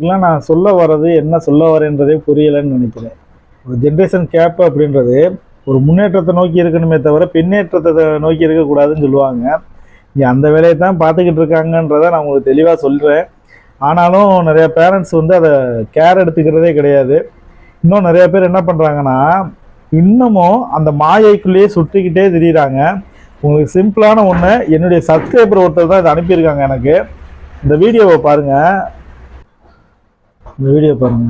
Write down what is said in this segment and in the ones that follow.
இதுக்கெல்லாம் நான் சொல்ல வர்றது என்ன சொல்ல வரேன்றதே புரியலைன்னு நினைக்கிறேன். ஒரு ஜென்ரேஷன் கேப் அப்படின்றது ஒரு முன்னேற்றத்தை நோக்கி இருக்கணுமே தவிர பின்னேற்றத்தை நோக்கி இருக்கக்கூடாதுன்னு சொல்லுவாங்க. இங்கே அந்த வேலையை தான் பார்த்துக்கிட்டு இருக்காங்கன்றதை நான் உங்களுக்கு தெளிவாக சொல்கிறேன் ஆனாலும் நிறைய பேரண்ட்ஸ் வந்து அதை கேர் எடுத்துக்கிறதே கிடையாது. இன்னும் நிறைய பேர் என்ன பண்ணுறாங்கன்னா இன்னமும் அந்த மாயைக்குள்ளேயே சுற்றிக்கிட்டே திரியிறாங்க. உங்களுக்கு சிம்பிளான ஒன்று என்னுடைய சப்ஸ்கிரைபர் ஒருத்தர் தான் இதை அனுப்பியிருக்காங்க எனக்கு. இந்த வீடியோவை பாருங்கள் இந்த வீடியோ பாருங்க.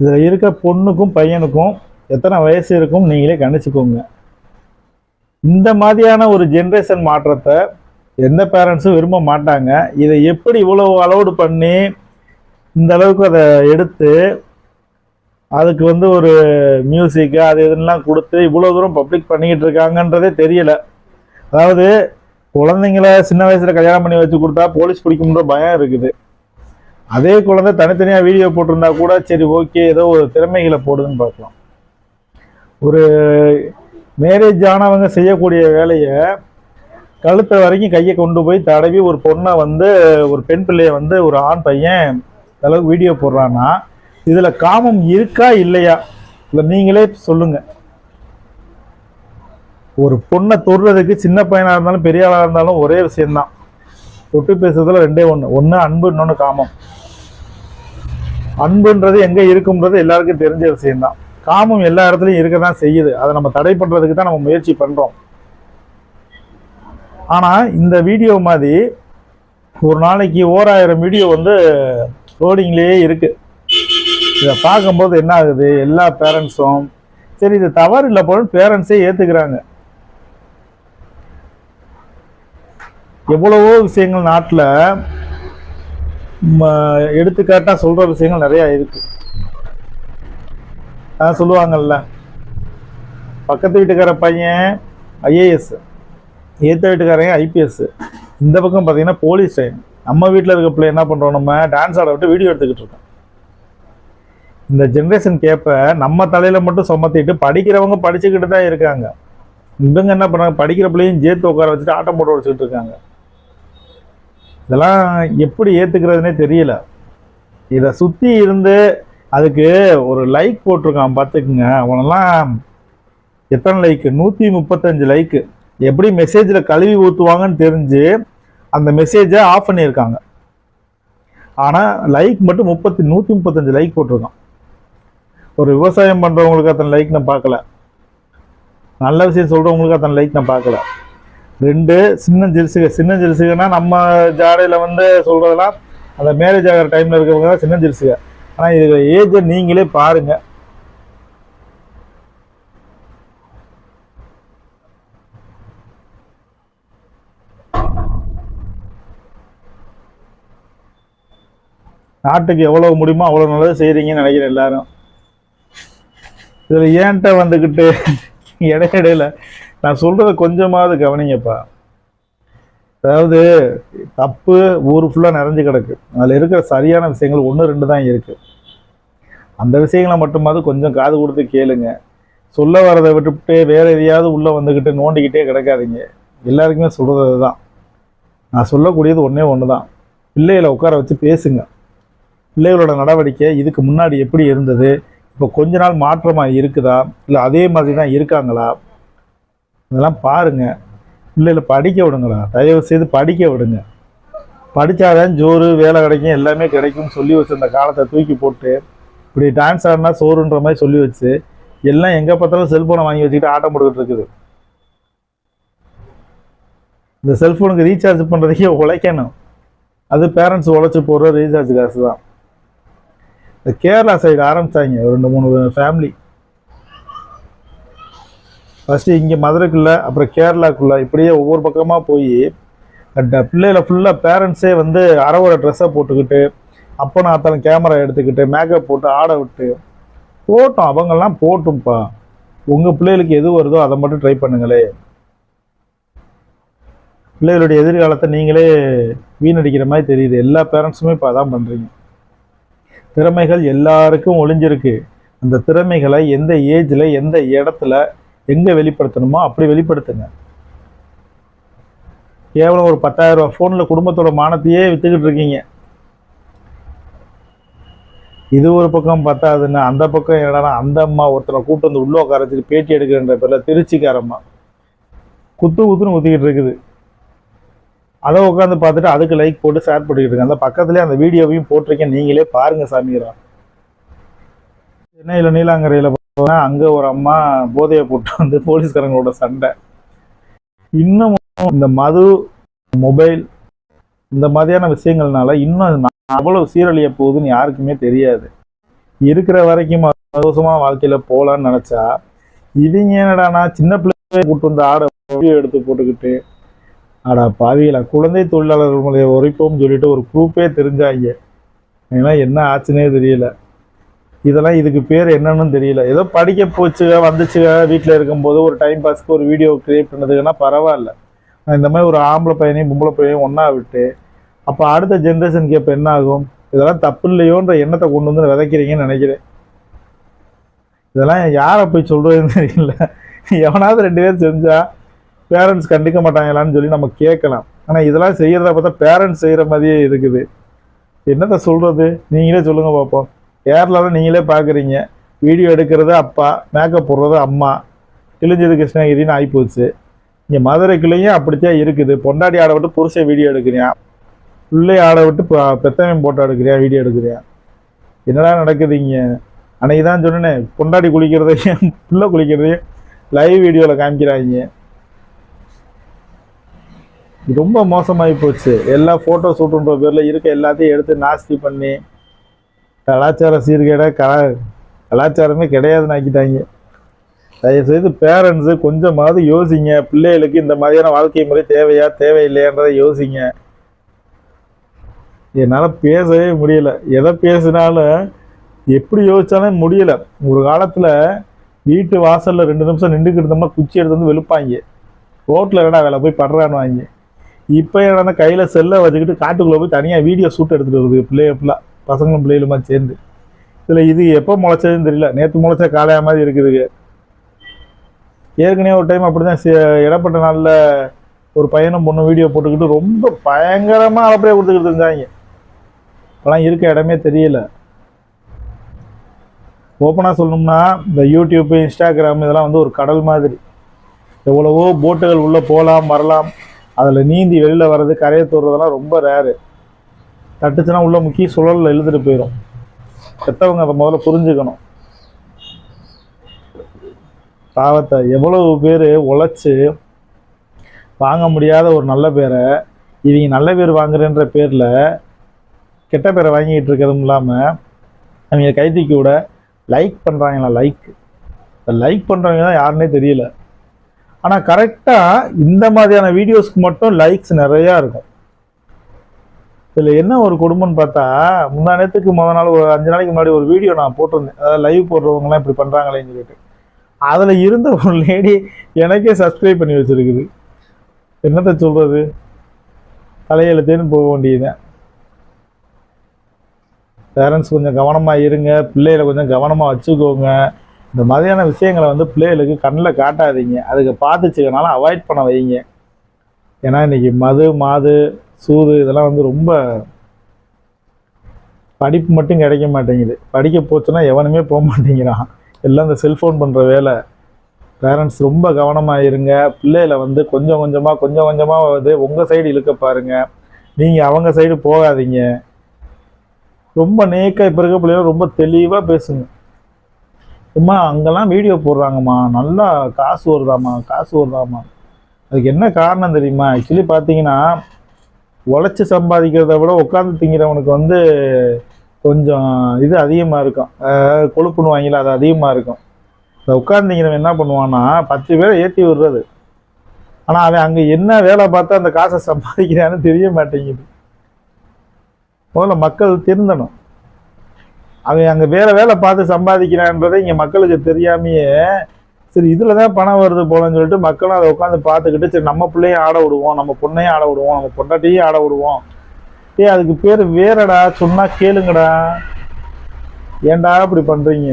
இதில் இருக்க பொண்ணுக்கும் பையனுக்கும் எத்தனை வயசு இருக்கும் நீங்களே கணிச்சுக்கோங்க. இந்த மாதிரியான ஒரு ஜென்ரேஷன் மாற்றத்தை எந்த பேரண்ட்ஸும் விரும்ப மாட்டாங்க. இதை எப்படி இவ்வளோ அலோடு பண்ணி இந்த அளவுக்கு அதை எடுத்து அதுக்கு வந்து ஒரு மியூசிக்கு அது இதெல்லாம் கொடுத்து இவ்வளோ தூரம் பப்ளிக் பண்ணிக்கிட்டு இருக்காங்கன்றதே தெரியல. அதாவது குழந்தைங்கள சின்ன வயசில் கல்யாணம் பண்ணி வச்சு கொடுத்தா போலீஸ் பிடிக்கும்ன்ற பயம் இருக்குது. அதே குழந்தை தனித்தனியாக வீடியோ போட்டிருந்தா கூட சரி ஓகே ஏதோ ஒரு திறமைகளை போடுதுன்னு பார்க்கலாம். ஒரு மேரேஜ் ஆனவங்க செய்யக்கூடிய வேலையை கழுத்தை வரைக்கும் கையை கொண்டு போய் தடவி ஒரு பொண்ணை வந்து ஒரு பெண் பிள்ளையை வந்து ஒரு ஆண் பையன் அளவுக்கு வீடியோ போடுறான்னா இதில் காமம் இருக்கா இல்லையா? இல்லை நீங்களே சொல்லுங்க. ஒரு பொண்ணை தொடுறதுக்கு சின்ன பையனாக இருந்தாலும் பெரிய ஆளாக இருந்தாலும் ஒரே விஷயம்தான். தொட்டு பேசுறதுல ரெண்டே ஒன்று ஒன்று அன்பு இன்னொன்று காமம். அன்புன்றது எங்கே இருக்கும்ன்றது எல்லாருக்கும் தெரிஞ்ச விஷயம்தான். காமம் எல்லா இடத்துலையும் இருக்க தான் செய்யுது. அதை நம்ம தடை பண்ணுறதுக்கு தான் நம்ம முயற்சி பண்ணுறோம் ஆனால் இந்த வீடியோ மாதிரி ஒரு நாளைக்கு ஓராயிரம் வீடியோ வந்து லோடிங்லேயே இருக்குது இதை பார்க்கும்போது என்ன ஆகுது? எல்லா பேரண்ட்ஸும் சரி இது தவறு இல்லை போலன்னு பேரண்ட்ஸே ஏற்றுக்கிறாங்க எவ்வளவோ விஷயங்கள் நாட்டில் எடுத்துக்காட்டாக சொல்கிற விஷயங்கள் நிறையா இருக்குது அதான் சொல்லுவாங்கல்ல பக்கத்து வீட்டுக்கார பையன் ஐஏஎஸ் ஏற்ற வீட்டுக்காரங்க ஐபிஎஸ் இந்த பக்கம் பார்த்தீங்கன்னா போலீஸ் டைம் நம்ம வீட்டில் இருக்க பிள்ளை என்ன பண்ணுறோம் நம்ம டான்ஸ் ஆட விட்டு வீடியோ எடுத்துக்கிட்டு இருக்கோம் இந்த ஜென்ரேஷன் கேப்ப நம்ம தலையில் மட்டும் சுமத்திட்டு படிக்கிறவங்க படிச்சுக்கிட்டு தான் இருக்காங்க. இவங்க என்ன பண்ணுறாங்க படிக்கிற பிள்ளையும் சேர்த்து உட்கார வச்சுட்டு ஆட்டம் போட்டு வச்சுட்டு இருக்காங்க. இதெல்லாம் எப்படி ஏற்றுக்கிறதுனே தெரியல. இதை சுற்றி இருந்து அதுக்கு ஒரு லைக் போட்டிருக்கான் பார்த்துக்குங்க. அவனெல்லாம் எத்தனை லைக்கு நூற்றி முப்பத்தஞ்சு லைக்கு எப்படி மெசேஜில் கழுவி ஊற்றுவாங்கன்னு தெரிஞ்சு அந்த மெசேஜை ஆஃப் பண்ணியிருக்காங்க. ஆனால் லைக் மட்டும் முப்பத்தி நூற்றி முப்பத்தஞ்சு லைக் போட்டிருக்கான். ஒரு விவசாயம் பண்ணுறவங்களுக்கு அத்தனை லைக் நான் பார்க்கல. நல்ல விஷயம் சொல்கிறவங்களுக்கு அத்தனை லைக் நான் பார்க்கல. ரெண்டு சின்ன ஜெருசுக சின்ன ஜெருசுகன்னா நம்ம ஜாடையில் வந்து சொல்கிறதெல்லாம் அந்த மேரேஜ் ஆகிற டைமில் இருக்கிறவங்க தான் சின்ன ஜெருசுக ஆனால் இது ஏஜை நீங்களே பாருங்க. நாட்டுக்கு எவ்வளோ முடியுமோ அவ்வளோ நல்லது செய்கிறீங்கன்னு நினைக்கிறேன் எல்லாரும். இதில் ஏன்ட்ட வந்துக்கிட்டு இடையிடையில் நான் சொல்கிறத கொஞ்சமாவது கவனிங்கப்பா. அதாவது தப்பு ஊர் ஃபுல்லாக நிறைஞ்சு கிடக்கு. அதில் இருக்கிற சரியான விஷயங்கள் ஒன்று ரெண்டு தான் இருக்குது அந்த விஷயங்களை மட்டுமாவது கொஞ்சம் காது கொடுத்து கேளுங்க. சொல்ல வரதை விட்டுவிட்டு வேறு எதையாவது உள்ளே வந்துக்கிட்டு நோண்டிக்கிட்டே கிடக்காதீங்க. எல்லாருக்குமே சொல்கிறது தான் நான் சொல்லக்கூடியது ஒன்றே ஒன்று தான் பிள்ளைகளை உட்கார வச்சு பேசுங்க. பிள்ளைகளோட நடவடிக்கை இதுக்கு முன்னாடி எப்படி இருந்தது? இப்போ கொஞ்ச நாள் மாற்றமாக இருக்குதா? இல்லை அதே மாதிரி தான் இருக்காங்களா? இதெல்லாம் பாருங்க. பிள்ளைகளை படிக்க விடுங்களா? தயவு செய்து படிக்க விடுங்க. படித்தாதான் ஜோறு வேலை கிடைக்கும் எல்லாமே கிடைக்கும்னு சொல்லி வச்சு அந்த காலத்தை தூக்கி போட்டு இப்படி டான்ஸ் ஆடினா சோறுன்ற மாதிரி சொல்லி வச்சு எல்லாம் எங்கே பார்த்தாலும் செல்ஃபோனை வாங்கி வச்சுக்கிட்டு ஆட்டம் போட்டுக்கிட்டு இருக்குது. இந்த செல்ஃபோனுக்கு ரீசார்ஜ் பண்ணுறதுக்கே உழைக்கணும். அது பேரண்ட்ஸ் உழைச்சி போடுற ரீசார்ஜ் காசு தான். இந்த கேரளா சைடு ஆரம்பிச்சாங்க. ரெண்டு மூணு ஃபேமிலி ஃபஸ்ட்டு இங்கே மதுரைக்குள்ளே அப்புறம் கேரளாக்குள்ளே இப்படியே ஒவ்வொரு பக்கமாக போய் பிள்ளைகளை ஃபுல்லாக பேரண்ட்ஸே வந்து அறவரை ட்ரெஸ்ஸை போட்டுக்கிட்டு அப்போ நான் அத்தனை கேமரா எடுத்துக்கிட்டு மேக்கப் போட்டு ஆட விட்டு போட்டோம். அவங்கெல்லாம் போட்டும்ப்பா உங்கள் பிள்ளைகளுக்கு எது வருதோ அதை மட்டும் ட்ரை பண்ணுங்களே. பிள்ளைகளுடைய எதிர்காலத்தை நீங்களே வீணடிக்கிற மாதிரி தெரியுது. எல்லா பேரண்ட்ஸுமே இப்போ அதான் பண்ணுறீங்க திறமைகள் எல்லாருக்கும் ஒளிஞ்சிருக்கு. அந்த திறமைகளை எந்த ஏஜில் எந்த இடத்துல எங்கே வெளிப்படுத்தணுமோ அப்படி வெளிப்படுத்துங்க. கேவலம் ஒரு பத்தாயிரம் ரூபாய் ஃபோனில் குடும்பத்தோட மானத்தையே விற்றுக்கிட்டு இருக்கீங்க. இது ஒரு பக்கம் பத்தாதுன்னு அந்த பக்கம் என்னடா அந்த அம்மா ஒருத்தரை கூப்பிட்டு வந்து உள்ளே உட்கார வச்சுட்டு பேட்டி எடுக்கிறன்ற பேரில் திருச்சிக்காரம்மா குத்து குத்துன்னு குத்திக்கிட்டு இருக்குது. அதை உட்காந்து பார்த்துட்டு அதுக்கு லைக் போட்டு ஷேர் பண்ணிக்கிட்டு இருக்கேன். அந்த பக்கத்துலேயே அந்த வீடியோவையும் போட்டிருக்கேன். நீங்களே பாருங்க சாமிரா சென்னையில் நீலாங்கரையில் போனா அங்கே ஒரு அம்மா போதையை போட்டு வந்து போலீஸ்காரங்களோட சண்டை. இன்னமும் இந்த மது மொபைல் இந்த மாதிரியான விஷயங்கள்னால இன்னும் நான் அவ்வளவு சீரழிய போகுதுன்னு யாருக்குமே தெரியாது. இருக்கிற வரைக்கும் சந்தோஷமாக வாழ்க்கையில போகலான்னு நினைச்சா இவங்க என்னடானா சின்ன பிள்ளைய கூப்பிட்டு வந்து ஆடை வீடியோ எடுத்து போட்டுக்கிட்டு ஆடா பாவிகளா குழந்தை தொழிலாளர்களுடைய உரைப்போம்னு சொல்லிட்டு ஒரு குரூப்பே தெரிஞ்சாங்க. இதெல்லாம் என்ன ஆச்சுன்னே தெரியல. இதெல்லாம் இதுக்கு பேர் என்னன்னு தெரியல. ஏதோ படிக்க போச்சுக வந்துச்சுக வீட்டில் இருக்கும்போது ஒரு டைம் பாஸ்க்கு ஒரு வீடியோ கிரியேட் பண்ணதுக்குன்னா பரவாயில்ல. இந்த மாதிரி ஒரு ஆம்பளை பையனையும் பொம்பளை பையனையும் ஒன்றா விட்டு அப்போ அடுத்த ஜென்ரேஷனுக்கு இப்போ என்ன ஆகும்? இதெல்லாம் தப்பு இல்லையோன்ற எண்ணத்தை கொண்டு வந்து விதைக்கிறீங்கன்னு நினைக்கிறேன். இதெல்லாம் யாரை போய் சொல்கிறதுன்னு தெரியல. எவனாவது ரெண்டு பேர் செஞ்சால் பேரண்ட்ஸ் கண்டிக்க மாட்டாங்களான்னு சொல்லி நம்ம கேட்கலாம். ஆனால் இதெல்லாம் செய்கிறத பார்த்தா பேரண்ட்ஸ் செய்கிற மாதிரியே இருக்குது. என்னத்தை சொல்கிறது நீங்களே சொல்லுங்கள் பார்ப்போம் கேரளாவில் நீங்களே பார்க்குறீங்க வீடியோ எடுக்கிறது அப்பா மேக்கப் போடுறது அம்மா. கிழிஞ்சது கிருஷ்ணகிரின்னு ஆகிப்போச்சு இங்கே மதுரைக்குள்ளேயும் அப்படித்தான் இருக்குது. பொண்டாடி ஆட விட்டு புருஷன் வீடியோ எடுக்கிறியான் பிள்ளை ஆட விட்டு ப- பெத்தவன் போட்டோ எடுக்கிறியா? வீடியோ எடுக்கிறியா? என்னடா நடக்குது இங்கே? அன்னைக்கு தான் சொன்னேன் பொண்டாடி குளிக்கிறதையும் பிள்ளை குளிக்கிறதையும் லைவ் வீடியோவில் காமிக்கிறாங்க. ரொம்ப மோசமாகி போச்சு. எல்லா ஃபோட்டோ ஷூட்டுன்ற பேரில் இருக்க எல்லாத்தையும் எடுத்து நாஸ்தி பண்ணி கலாச்சார சீர்கேட கலா கலாச்சாரமே கிடையாதுன்னு ஆக்கிட்டாங்க. தயவுசெய்து பேரண்ட்ஸு கொஞ்சமாவது யோசிங்க. பிள்ளைகளுக்கு இந்த மாதிரியான வாழ்க்கை முறை தேவையா தேவையில்லையான்றதை யோசிங்க. என்னால் பேசவே முடியல. எதை பேசினாலும் எப்படி யோசித்தாலும் முடியலை. ஒரு காலத்தில் வீட்டு வாசலில் ரெண்டு நிமிஷம் நின்றுக்கிட்டு இருந்தோம்னா குச்சி எடுத்து வந்து வெளுப்பாங்க. ரோட்டில் வேணா வேலை? போய் படுறான்னு வாங்கி. இப்போ என்னன்னா கையில் செல்லை வச்சுக்கிட்டு காட்டுக்குள்ளே போய் தனியாக வீடியோ ஷூட் எடுத்துகிட்டு வருது. பிள்ளைய ஃபுல்லாக பசங்களும் பிள்ளைகளுமா சேர்ந்து. இதில் இது எப்போ முளைச்சதுன்னு தெரியல. நேற்று முளைச்ச காலையாக மாதிரி இருக்குதுங்க ஏற்கனவே ஒரு டைம் அப்படி தான் இடப்பட்ட நாளில் ஒரு பையனும் பொண்ணும் வீடியோ போட்டுக்கிட்டு ரொம்ப பயங்கரமாக அளப்பறையாக கொடுத்துக்கிட்டு இருந்தாங்க. இப்போலாம் இருக்க இடமே தெரியல. ஓப்பனாக சொல்லணும்னா இந்த யூடியூப்பு இன்ஸ்டாகிராம் இதெல்லாம் வந்து ஒரு கடல் மாதிரி. எவ்வளவோ போட்டுகள் உள்ளே போகலாம் வரலாம். அதில் நீந்தி வெளியில் வர்றது கரையை தோறுறதெல்லாம் ரொம்ப ரேரு தட்டுச்சுன்னா உள்ள முக்கிய சுழலில் இழுத்துட்டு போயிடும் பெற்றவங்க அதை முதல்ல புரிஞ்சுக்கணும். பாவத்தை எவ்வளவு பேர் உழைச்சி வாங்க முடியாத ஒரு நல்ல பேரை இவங்க நல்ல பேர் வாங்குறேன்ற பேரில் கெட்ட பேரை வாங்கிக்கிட்டு இருக்கிறதும் இல்லாமல் அவங்க கைதிக்கு விட லைக் பண்ணுறாங்களா லைக் லைக் பண்ணுறவங்க தான் யாருன்னே தெரியல. ஆனால் கரெக்டாக இந்த மாதிரியான வீடியோஸ்க்கு மட்டும் லைக்ஸ் நிறையா இருக்கும். இதில் என்ன ஒரு குடும்பம்னு பார்த்தா முந்தா நேரத்துக்கு முத நாள் ஒரு அஞ்சு நாளைக்கு முன்னாடி ஒரு வீடியோ நான் போட்டிருந்தேன். அதாவது லைவ் போடுறவங்கலாம் இப்படி பண்ணுறாங்களேன்னு சொல்லிட்டு. அதில் இருந்த ஒரு லேடி எனக்கே சப்ஸ்கிரைப் பண்ணி வச்சிருக்குது. என்னத்தை சொல்கிறது தலையெழுத்தேன்னு போக வேண்டியதுதான். பேரண்ட்ஸ் கொஞ்சம் கவனமாக இருங்க. பிள்ளைகளை கொஞ்சம் கவனமாக வச்சுக்கோங்க. இந்த மாதிரியான விஷயங்களை வந்து பிள்ளைகளுக்கு கண்ணில் காட்டாதீங்க. அதுக்கு பார்த்துச்சுக்கனாலும் அவாய்ட் பண்ண வைங்க. ஏன்னா இன்றைக்கி மது மாது சூது இதெல்லாம் வந்து ரொம்ப படிப்பு மட்டும் கிடைக்க மாட்டேங்குது. படிக்க போச்சுன்னா எவனுமே போக மாட்டேங்கிறான். எல்லாம் இந்த செல்ஃபோன் பண்ணுற வேலை. பேரண்ட்ஸ் ரொம்ப கவனமாக இருங்க. பிள்ளைகளை வந்து கொஞ்சம் கொஞ்சமாக கொஞ்சம் கொஞ்சமாக வந்து உங்கள் சைடு இழுக்க பாருங்கள் நீங்கள் அவங்க சைடு போகாதீங்க. ரொம்ப நேக்காக இப்போ இருக்க பிள்ளைகள் ரொம்ப தெளிவாக பேசுங்க. சும்மா அங்கெல்லாம் வீடியோ போடுறாங்கம்மா. நல்லா காசு வருதாம்மா காசு வருதாம்மா. அதுக்கு என்ன காரணம் தெரியுமா? ஆக்சுவலி பார்த்தீங்கன்னா உழைச்சி சம்பாதிக்கிறத விட உட்காந்து திங்கிறவனுக்கு வந்து கொஞ்சம் இது அதிகமாக இருக்கும். கொழுப்புன்னு வாங்கல அது அதிகமாக இருக்கும். இந்த உட்காந்து திங்கிறவன் என்ன பண்ணுவான்னா பத்து பேரை ஏற்றி விடுறது. ஆனால் அவன் அங்கே என்ன வேலை பார்த்து அந்த காசை சம்பாதிக்கிறான்னு தெரிய மாட்டேங்குது. முதல்ல மக்கள் திருந்தணும். அவன் அங்கே வேற வேலை பார்த்து சம்பாதிக்கிறான்றதை இங்கே மக்களுக்கு தெரியாமையே சரி இதில் தான் பணம் வருது போலன்னு சொல்லிட்டு மக்களும் அதை உட்காந்து பார்த்துக்கிட்டு சரி நம்ம பிள்ளையும் ஆட விடுவோம் நம்ம பொண்ணையும் ஆட விடுவோம் நம்ம பொண்டாட்டியும் ஆட விடுவோம். ஏய் அதுக்கு பேர் வேறடா சொன்னால் கேளுங்கடா. ஏன்டா இப்படி பண்ணுறீங்க